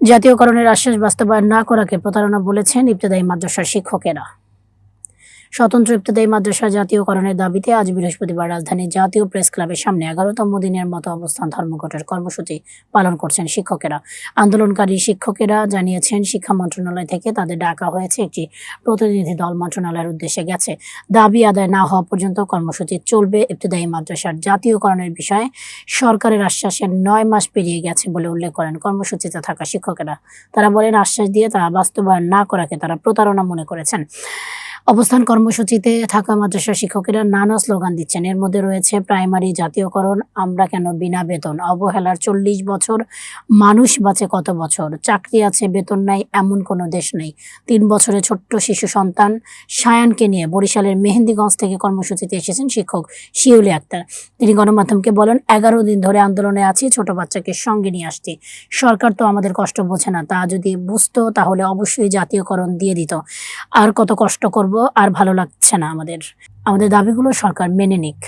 জাতীয়করণের আশ্বাস বাস্তবায়ন না করাকে প্রতারণা বলেছেন ইবতদায়ী মাদ্রাসার শিক্ষকেরা। স্বতন্ত্র ইবতেদায়ী মাদ্রাসা জাতীয়করণের দাবিতে আজ বৃহস্পতিবার রাজধানীর জাতীয় প্রেস ক্লাবের সামনে এগারোতম দিনের মতো অবস্থান ধর্মঘটের কর্মসূচি পালন করছেন শিক্ষকেরা। আন্দোলনকারী শিক্ষকেরা জানিয়েছেন, শিক্ষা মন্ত্রণালয় থেকে তাদের ডাকা হয়েছে একটি প্রতিনিধি দল মন্ত্রণালয়ের উদ্দেশ্যে গেছে। দাবি আদায় না হওয়া পর্যন্ত কর্মসূচি চলবে ইবতেদায়ী মাদ্রাসার জাতীয়করণের বিষয়ে। সরকারের আশ্বাসের নয় মাস পেরিয়ে গেছে বলে উল্লেখ করেন কর্মসূচিতে থাকা শিক্ষকেরা। তারা বলেন, আশ্বাস দিয়ে তারা বাস্তবায়ন না করাকে তারা প্রতারণা মনে করেছেন। অবস্থান কর্মসূচিতে থাকা মাদ্রাসা শিক্ষকেরা নানা স্লোগান দিচ্ছেন। এর মধ্যে রয়েছে প্রাইমারি জাতীয়করণ, আমরা কেন বিনা বেতন? অবহেলার চল্লিশ বছর, মানুষ বাঁচে কত বছর? চাকরি আছে, বেতন নাই, এমন কোনো দেশ নেই। তিন বছরের ছোট্ট শিশু সন্তান সায়ানকে নিয়ে বরিশালের মেহেন্দিগঞ্জ থেকে কর্মসূচিতে এসেছেন শিক্ষক শিউলি আক্তার। তিনি গণমাধ্যমকে বলেন, এগারো দিন ধরে আন্দোলনে আছি, ছোট বাচ্চাকে সঙ্গে নিয়ে আসছি। সরকার তো আমাদের কষ্ট বোঝে না। তা যদি বুঝতো, তাহলে অবশ্যই জাতীয়করণ দিয়ে দিত। আর কত কষ্ট করব আর ভালো লাগছে না আমাদের। আমাদের দাবিগুলো সরকার মেনে নিক।